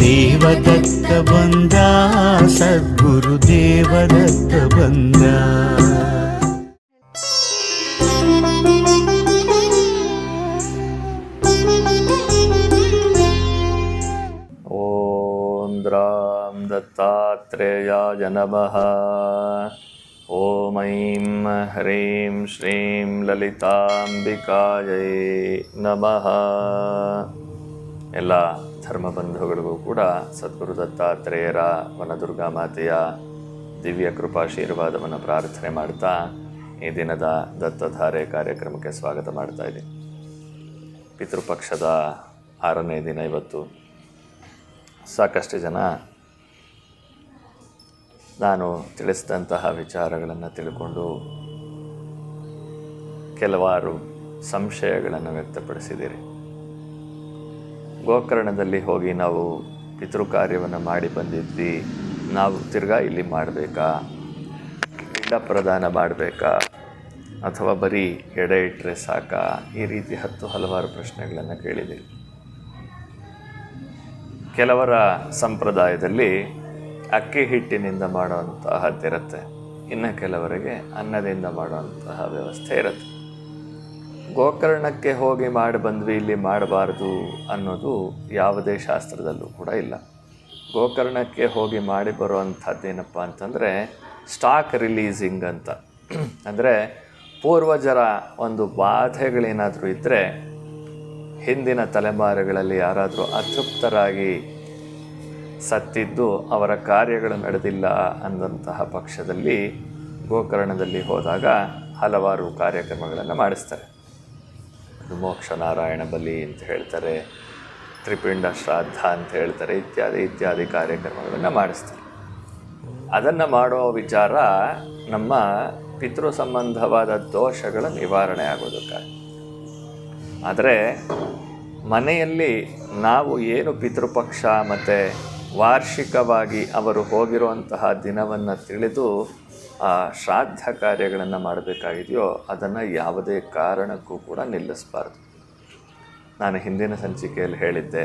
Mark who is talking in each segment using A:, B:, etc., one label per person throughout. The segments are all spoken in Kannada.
A: ದೇವದತ್ತ ಬಂದ ಸದ್ಗುರು ದೇವದತ್ತ ಬಂದ
B: ॐ द्रां दत्तात्रेयाय नमः ॐ ऐं ह्रीं श्रीं ಲಲಿತಾಂಬಿಕಾಯೈ ನಮಃ ಎಲ್ಲ ಧರ್ಮಬಂಧುಗಳಿಗೂ ಕೂಡ ಸದ್ಗುರು ದತ್ತಾತ್ರೇಯರ ವನದುರ್ಗಾ ಮಾತೆಯ ದಿವ್ಯ ಕೃಪಾಶೀರ್ವಾದವನ್ನು ಪ್ರಾರ್ಥನೆ ಮಾಡ್ತಾ ಈ ದಿನದ ದತ್ತಧಾರೆ ಕಾರ್ಯಕ್ರಮಕ್ಕೆ ಸ್ವಾಗತ ಮಾಡ್ತಾ ಇದ್ದೀನಿ. ಪಿತೃಪಕ್ಷದ ಆರನೇ ದಿನ ಇವತ್ತು. ಸಾಕಷ್ಟು ಜನ ನಾನು ತಿಳಿಸಿದಂತಹ ವಿಚಾರಗಳನ್ನು ತಿಳ್ಕೊಂಡು ಕೆಲವಾರು ಸಂಶಯಗಳನ್ನು ವ್ಯಕ್ತಪಡಿಸಿದ್ದೀರಿ. ಗೋಕರ್ಣದಲ್ಲಿ ಹೋಗಿ ನಾವು ಪಿತೃ ಕಾರ್ಯವನ್ನು ಮಾಡಿ ಬಂದಿದ್ವಿ. ನಾವು ತಿರ್ಗಾ ಇಲ್ಲಿ ಮಾಡಬೇಕಾ? ಪಿಂಡ ಪ್ರದಾನ ಮಾಡಬೇಕಾ? ಅಥವಾ ಬರೀ ಎಡೆ ಇಟ್ಟರೆ ಸಾಕಾ? ಈ ರೀತಿ ಹತ್ತು ಹಲವಾರು ಪ್ರಶ್ನೆಗಳನ್ನು ಕೇಳಿದೆ ಕೆಲವರ ಸಂಪ್ರದಾಯದಲ್ಲಿ ಅಕ್ಕಿ ಹಿಟ್ಟಿನಿಂದ ಮಾಡುವಂತಹದ್ದಿರುತ್ತೆ ಇನ್ನು ಕೆಲವರಿಗೆ ಅನ್ನದಿಂದ ಮಾಡುವಂತಹ ವ್ಯವಸ್ಥೆ ಇರುತ್ತೆ. ಗೋಕರ್ಣಕ್ಕೆ ಹೋಗಿ ಮಾಡಿ ಬಂದ್ವಿ, ಇಲ್ಲಿ ಮಾಡಬಾರ್ದು ಅನ್ನೋದು ಯಾವುದೇ ಶಾಸ್ತ್ರದಲ್ಲೂ ಕೂಡ ಇಲ್ಲ. ಗೋಕರ್ಣಕ್ಕೆ ಹೋಗಿ ಮಾಡಿ ಬರುವಂಥದ್ದೇನಪ್ಪ ಅಂತಂದರೆ ಸ್ಟಾಕ್ ರಿಲೀಸಿಂಗ್ ಅಂತ. ಅಂದರೆ ಪೂರ್ವಜರ ಒಂದು ಬಾಧೆಗಳೇನಾದರೂ ಇದ್ದರೆ ಹಿಂದಿನ ತಲೆಮಾರುಗಳಲ್ಲಿ ಯಾರಾದರೂ ಅತೃಪ್ತರಾಗಿ ಸತ್ತಿದ್ದು ಅವರ ಕಾರ್ಯಗಳು ನಡೆದಿಲ್ಲ ಅಂದಂತಹ ಪಕ್ಷದಲ್ಲಿ ಗೋಕರ್ಣದಲ್ಲಿ ಹೋದಾಗ ಹಲವಾರು ಕಾರ್ಯಕ್ರಮಗಳನ್ನು ಮಾಡಿಸ್ತಾರೆ. ಅದು ಮೋಕ್ಷ ನಾರಾಯಣ ಬಲಿ ಅಂತ ಹೇಳ್ತಾರೆ, ತ್ರಿಪಿಂಡ ಶ್ರಾದ್ದ ಅಂತ ಹೇಳ್ತಾರೆ, ಇತ್ಯಾದಿ ಇತ್ಯಾದಿ ಕಾರ್ಯಕ್ರಮಗಳನ್ನು ಮಾಡಿಸ್ತಾರೆ. ಅದನ್ನು ಮಾಡೋ ವಿಚಾರ ನಮ್ಮ ಪಿತೃ ಸಂಬಂಧವಾದ ದೋಷಗಳ ನಿವಾರಣೆ ಆಗೋದಕ್ಕಾಗಿ. ಆದರೆ ಮನೆಯಲ್ಲಿ ನಾವು ಏನು ಪಿತೃಪಕ್ಷ ಮತ್ತು ವಾರ್ಷಿಕವಾಗಿ ಅವರು ಹೋಗಿರುವಂತಹ ದಿನವನ್ನು ತಿಳಿದು ಶ್ರಾದ್ದ ಕಾರ್ಯಗಳನ್ನು ಮಾಡಬೇಕಾಗಿದೆಯೋ ಅದನ್ನು ಯಾವುದೇ ಕಾರಣಕ್ಕೂ ಕೂಡ ನಿಲ್ಲಿಸಬಾರ್ದು. ನಾನು ಹಿಂದಿನ ಸಂಚಿಕೆಯಲ್ಲಿ ಹೇಳಿದ್ದೆ,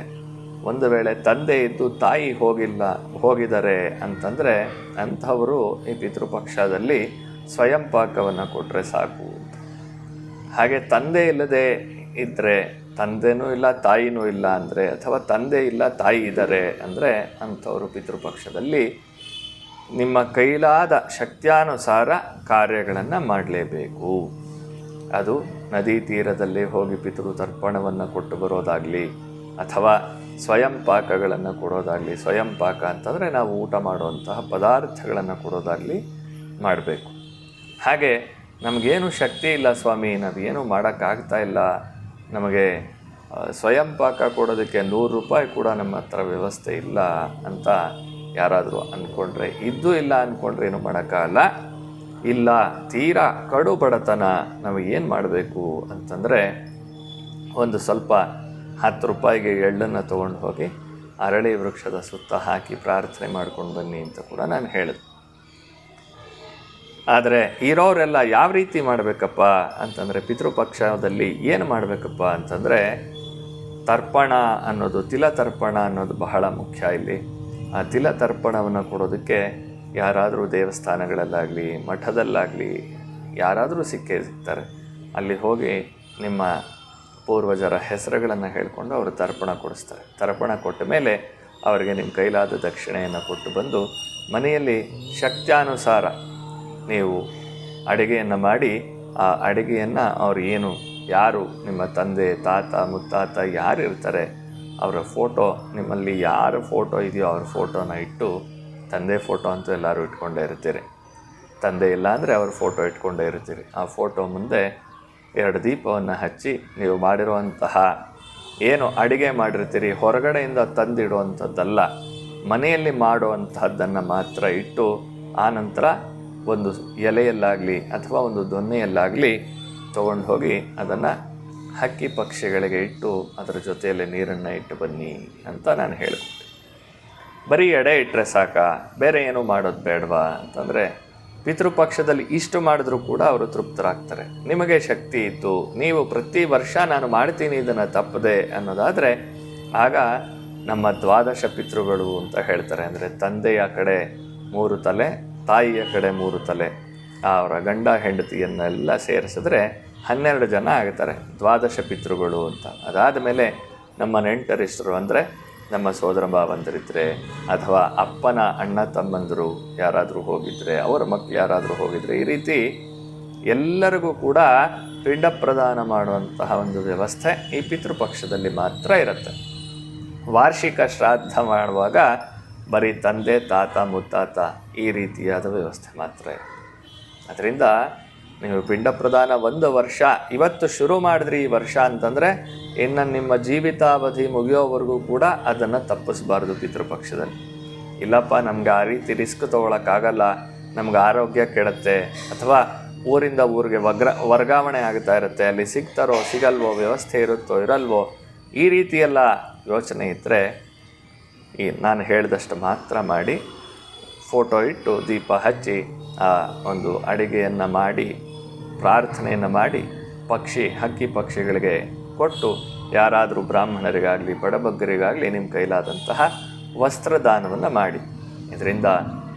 B: ಒಂದು ವೇಳೆ ತಂದೆ ಇದ್ದು ತಾಯಿ ಹೋಗಿಲ್ಲ ಹೋಗಿದ್ದಾರೆ ಅಂತಂದರೆ ಅಂಥವರು ಈ ಪಿತೃಪಕ್ಷದಲ್ಲಿ ಸ್ವಯಂ ಪಾಕವನ್ನು ಕೊಟ್ಟರೆ ಸಾಕು ಹಾಗೆ ತಂದೆ ಇಲ್ಲದೆ ಇದ್ದರೆ ತಂದೆನೂ ಇಲ್ಲ, ತಾಯಿನೂ ಇಲ್ಲ ಅಂದರೆ ಅಥವಾ ತಂದೆ ಇಲ್ಲ, ತಾಯಿ ಇದ್ದಾರೆ ಅಂದರೆ ಅಂಥವರು ಪಿತೃಪಕ್ಷದಲ್ಲಿ ನಿಮ್ಮ ಕೈಲಾದ ಶಕ್ತ್ಯಾನುಸಾರ ಕಾರ್ಯಗಳನ್ನು ಮಾಡಲೇಬೇಕು. ಅದು ನದಿ ತೀರದಲ್ಲಿ ಹೋಗಿ ಪಿತೃ ತರ್ಪಣವನ್ನು ಕೊಟ್ಟು ಬರೋದಾಗಲಿ, ಅಥವಾ ಸ್ವಯಂ ಪಾಕಗಳನ್ನು ಕೊಡೋದಾಗಲಿ, ಸ್ವಯಂ ಪಾಕ ಅಂತಂದರೆ ನಾವು ಊಟ ಮಾಡುವಂತಹ ಪದಾರ್ಥಗಳನ್ನು ಕೊಡೋದಾಗಲಿ ಮಾಡಬೇಕು. ಹಾಗೆ ನಮಗೇನು ಶಕ್ತಿ ಇಲ್ಲ ಸ್ವಾಮಿ, ನಾವೇನು ಮಾಡೋಕ್ಕಾಗ್ತಾ ಇಲ್ಲ. ನಮಗೆ ಸ್ವಯಂ ಪಾಕ ಕೊಡೋದಕ್ಕೆ ನೂರು ರೂಪಾಯಿ ಕೂಡ ನಮ್ಮ ಹತ್ರ ವ್ಯವಸ್ಥೆ ಇಲ್ಲ ಅಂತ ಯಾರಾದರೂ ಅಂದ್ಕೊಂಡ್ರೆ ಇದ್ದು ಇಲ್ಲ ಅಂದ್ಕೊಂಡ್ರೆ ಏನು ಮಾಡೋಕ್ಕಾಗಲ್ಲ. ಇಲ್ಲ, ತೀರಾ ಕಡು ಬಡತನ ನಮಗೇನು ಮಾಡಬೇಕು ಅಂತಂದರೆ, ಒಂದು ಸ್ವಲ್ಪ ಹತ್ತು ರೂಪಾಯಿಗೆ ಎಳ್ಳನ್ನು ತೊಗೊಂಡು ಹೋಗಿ ಅರಳಿ ವೃಕ್ಷದ ಸುತ್ತ ಹಾಕಿ ಪ್ರಾರ್ಥನೆ ಮಾಡ್ಕೊಂಡು ಬನ್ನಿ ಅಂತ ಕೂಡ ನಾನು ಹೇಳಿದೆ. ಆದರೆ ಇರೋರೆಲ್ಲ ಯಾವ ರೀತಿ ಮಾಡಬೇಕಪ್ಪ ಅಂತಂದರೆ, ಪಿತೃಪಕ್ಷದಲ್ಲಿ ಏನು ಮಾಡಬೇಕಪ್ಪ ಅಂತಂದರೆ, ತರ್ಪಣ ಅನ್ನೋದು ತಿಲ ತರ್ಪಣ ಅನ್ನೋದು ಬಹಳ ಮುಖ್ಯ ಇಲ್ಲಿ. ಆ ತಿಲ ತರ್ಪಣವನ್ನು ಕೊಡೋದಕ್ಕೆ ಯಾರಾದರೂ ದೇವಸ್ಥಾನಗಳಲ್ಲಾಗಲಿ, ಮಠದಲ್ಲಾಗಲಿ, ಯಾರಾದರೂ ಸಿಕ್ಕೇ ಸಿಗ್ತಾರೆ. ಅಲ್ಲಿ ಹೋಗಿ ನಿಮ್ಮ ಪೂರ್ವಜರ ಹೆಸರುಗಳನ್ನು ಹೇಳಿಕೊಂಡು ಅವರು ತರ್ಪಣ ಕೊಡಿಸ್ತಾರೆ. ತರ್ಪಣ ಕೊಟ್ಟ ಮೇಲೆ ಅವರಿಗೆ ನಿಮ್ಮ ಕೈಲಾದ ದಕ್ಷಿಣೆಯನ್ನು ಕೊಟ್ಟು ಬಂದು ಮನೆಯಲ್ಲಿ ಶಕ್ತ್ಯಾನುಸಾರ ನೀವು ಅಡುಗೆಯನ್ನು ಮಾಡಿ, ಆ ಅಡುಗೆಯನ್ನು ಅವ್ರು ಏನು, ಯಾರು ನಿಮ್ಮ ತಂದೆ, ತಾತ, ಮುತ್ತಾತ ಯಾರು ಇರ್ತಾರೆ ಅವರ ಫೋಟೋ, ನಿಮ್ಮಲ್ಲಿ ಯಾರ ಫೋಟೋ ಇದೆಯೋ ಅವ್ರ ಫೋಟೋನ ಇಟ್ಟು, ತಂದೆ ಫೋಟೋ ಅಂತೂ ಎಲ್ಲರೂ ಇಟ್ಕೊಂಡೇ ಇರ್ತೀರಿ. ತಂದೆ ಇಲ್ಲ ಅಂದರೆ ಅವ್ರ ಫೋಟೋ ಇಟ್ಕೊಂಡೇ ಇರ್ತೀರಿ. ಆ ಫೋಟೋ ಮುಂದೆ ಎರಡು ದೀಪವನ್ನು ಹಚ್ಚಿ, ನೀವು ಮಾಡಿರುವಂತಹ ಏನು ಅಡುಗೆ ಮಾಡಿರ್ತೀರಿ, ಹೊರಗಡೆಯಿಂದ ತಂದಿಡುವಂಥದ್ದಲ್ಲ, ಮನೆಯಲ್ಲಿ ಮಾಡುವಂತಹದ್ದನ್ನು ಮಾತ್ರ ಇಟ್ಟು, ಆ ನಂತರ ಒಂದು ಎಲೆಯಲ್ಲಾಗಲಿ ಅಥವಾ ಒಂದು ದೊನ್ನೆಯಲ್ಲಾಗಲಿ ತಗೊಂಡು ಹೋಗಿ ಅದನ್ನು ಹಕ್ಕಿ ಪಕ್ಷಿಗಳಿಗೆ ಇಟ್ಟು ಅದರ ಜೊತೆಯಲ್ಲಿ ನೀರನ್ನು ಇಟ್ಟು ಬನ್ನಿ ಅಂತ ನಾನು ಹೇಳಿಕೊಟ್ಟೆ. ಬರೀ ಎಡೆ ಇಟ್ಟರೆ ಸಾಕ? ಬೇರೆ ಏನೂ ಮಾಡೋದು ಬೇಡವಾ? ಅಂತಂದರೆ, ಪಿತೃಪಕ್ಷದಲ್ಲಿ ಇಷ್ಟು ಮಾಡಿದ್ರೂ ಕೂಡ ಅವರು ತೃಪ್ತರಾಗ್ತಾರೆ. ನಿಮಗೆ ಶಕ್ತಿ ಇತ್ತು, ನೀವು ಪ್ರತಿ ವರ್ಷ ನಾನು ಮಾಡ್ತೀನಿ ಇದನ್ನು ತಪ್ಪದೆ ಅನ್ನೋದಾದರೆ, ಆಗ ನಮ್ಮ ದ್ವಾದಶ ಪಿತೃಗಳು ಅಂತ ಹೇಳ್ತಾರೆ. ಅಂದರೆ ತಂದೆಯ ಕಡೆ ಮೂರು ತಲೆ, ತಾಯಿಯ ಕಡೆ ಮೂರು ತಲೆ. ಅವರ ಗಂಡ ಹೆಂಡತಿಯನ್ನೆಲ್ಲ ಸೇರಿಸಿದ್ರೆ ಹನ್ನೆರಡು ಜನ ಆಗ್ತಾರೆ, ದ್ವಾದಶ ಪಿತೃಗಳು ಅಂತ. ಅದಾದ ಮೇಲೆ ನಮ್ಮ ನೆಂಟರಿಷ್ಟರು ಅಂದರೆ ನಮ್ಮ ಸೋದರ ಭಾವಂದರಿದ್ದರೆ ಅಥವಾ ಅಪ್ಪನ ಅಣ್ಣ ತಮ್ಮಂದರು ಯಾರಾದರೂ ಹೋಗಿದ್ದರೆ ಅವರ ಮಕ್ಕಳು ಯಾರಾದರೂ ಹೋಗಿದ್ದರೆ ಈ ರೀತಿ ಎಲ್ಲರಿಗೂ ಕೂಡ ಪಿಂಡ ಪ್ರದಾನ ಮಾಡುವಂತಹ ಒಂದು ವ್ಯವಸ್ಥೆ ಈ ಪಿತೃಪಕ್ಷದಲ್ಲಿ ಮಾತ್ರ ಇರುತ್ತೆ. ವಾರ್ಷಿಕ ಶ್ರಾದ್ದ ಮಾಡುವಾಗ ಬರೀ ತಂದೆ, ತಾತ, ಮುತ್ತಾತ ಈ ರೀತಿಯಾದ ವ್ಯವಸ್ಥೆ ಮಾತ್ರ ಇರುತ್ತೆ. ಅದರಿಂದ ನೀವು ಪಿಂಡ ಪ್ರದಾನ ಒಂದು ವರ್ಷ, ಇವತ್ತು ಶುರು ಮಾಡಿದ್ರಿ ಈ ವರ್ಷ ಅಂತಂದರೆ ಇನ್ನು ನಿಮ್ಮ ಜೀವಿತಾವಧಿ ಮುಗಿಯೋವರೆಗೂ ಕೂಡ ಅದನ್ನು ತಪ್ಪಿಸಬಾರ್ದು ಪಿತೃಪಕ್ಷದಲ್ಲಿ. ಇಲ್ಲಪ್ಪ, ನಮ್ಗೆ ಆ ರೀತಿ ರಿಸ್ಕ್ ತೊಗೊಳಕ್ಕಾಗಲ್ಲ, ನಮ್ಗೆ ಆರೋಗ್ಯ ಕೆಡುತ್ತೆ, ಅಥವಾ ಊರಿಂದ ಊರಿಗೆ ವಗ್ರ, ವರ್ಗಾವಣೆ ಆಗ್ತಾ ಇರುತ್ತೆ, ಅಲ್ಲಿ ಸಿಗ್ತಾರೋ, ಸಿಗಲ್ವೋ, ವ್ಯವಸ್ಥೆ ಇರುತ್ತೋ, ಇರಲ್ವೋ, ಈ ರೀತಿಯೆಲ್ಲ ಯೋಚನೆ ಇದ್ದರೆ ಈ ನಾನು ಹೇಳಿದಷ್ಟು ಮಾತ್ರ ಮಾಡಿ. ಫೋಟೋ ಇಟ್ಟು ದೀಪ ಹಚ್ಚಿ, ಆ ಒಂದು ಅಡಿಗೆಯನ್ನು ಮಾಡಿ, ಪ್ರಾರ್ಥನೆಯನ್ನು ಮಾಡಿ, ಪಕ್ಷಿ, ಹಕ್ಕಿ ಪಕ್ಷಿಗಳಿಗೆ ಕೊಟ್ಟು, ಯಾರಾದರೂ ಬ್ರಾಹ್ಮಣರಿಗಾಗಲಿ, ಬಡಬಗ್ಗರಿಗಾಗಲಿ ನಿಮ್ಮ ಕೈಲಾದಂತಹ ವಸ್ತ್ರದಾನವನ್ನು ಮಾಡಿ. ಇದರಿಂದ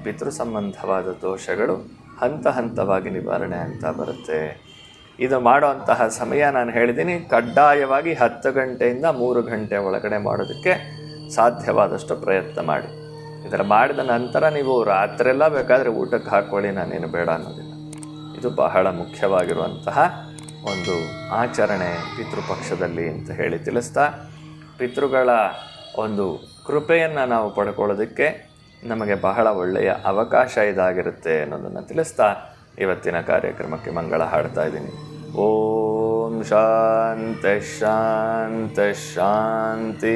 B: ಪಿತೃ ಸಂಬಂಧವಾದ ದೋಷಗಳು ಹಂತ ಹಂತವಾಗಿ ನಿವಾರಣೆ ಆಗ್ತಾ ಬರುತ್ತೆ. ಇದು ಮಾಡುವಂತಹ ಸಮಯ ನಾನು ಹೇಳಿದ್ದೀನಿ ಕಡ್ಡಾಯವಾಗಿ ಹತ್ತು ಗಂಟೆಯಿಂದ ಮೂರು ಗಂಟೆ ಒಳಗಡೆ ಮಾಡೋದಕ್ಕೆ ಸಾಧ್ಯವಾದಷ್ಟು ಪ್ರಯತ್ನ ಮಾಡಿ. ಇದರ ಮಾಡಿದ ನಂತರ ನೀವು ರಾತ್ರೆಲ್ಲ ಬೇಕಾದರೆ ಊಟಕ್ಕೆ ಹಾಕ್ಕೊಳ್ಳಿ ನಾನೇನು ಬೇಡ ಅನ್ನೋದಿಲ್ಲ. ಇದು ಬಹಳ ಮುಖ್ಯವಾಗಿರುವಂತಹ ಒಂದು ಆಚರಣೆ ಪಿತೃಪಕ್ಷದಲ್ಲಿ ಅಂತ ಹೇಳಿ ತಿಳಿಸ್ತಾ, ಪಿತೃಗಳ ಒಂದು ಕೃಪೆಯನ್ನು ನಾವು ಪಡ್ಕೊಳ್ಳೋದಕ್ಕೆ ನಮಗೆ ಬಹಳ ಒಳ್ಳೆಯ ಅವಕಾಶ ಇದಾಗಿರುತ್ತೆ ಅನ್ನೋದನ್ನು ತಿಳಿಸ್ತಾ, ಇವತ್ತಿನ ಕಾರ್ಯಕ್ರಮಕ್ಕೆ ಮಂಗಳ ಹಾಡ್ತಾ ಇದ್ದೀನಿ. ಓಂ ಶಾಂತ ಶಾಂತ, ಶಾಂತಿ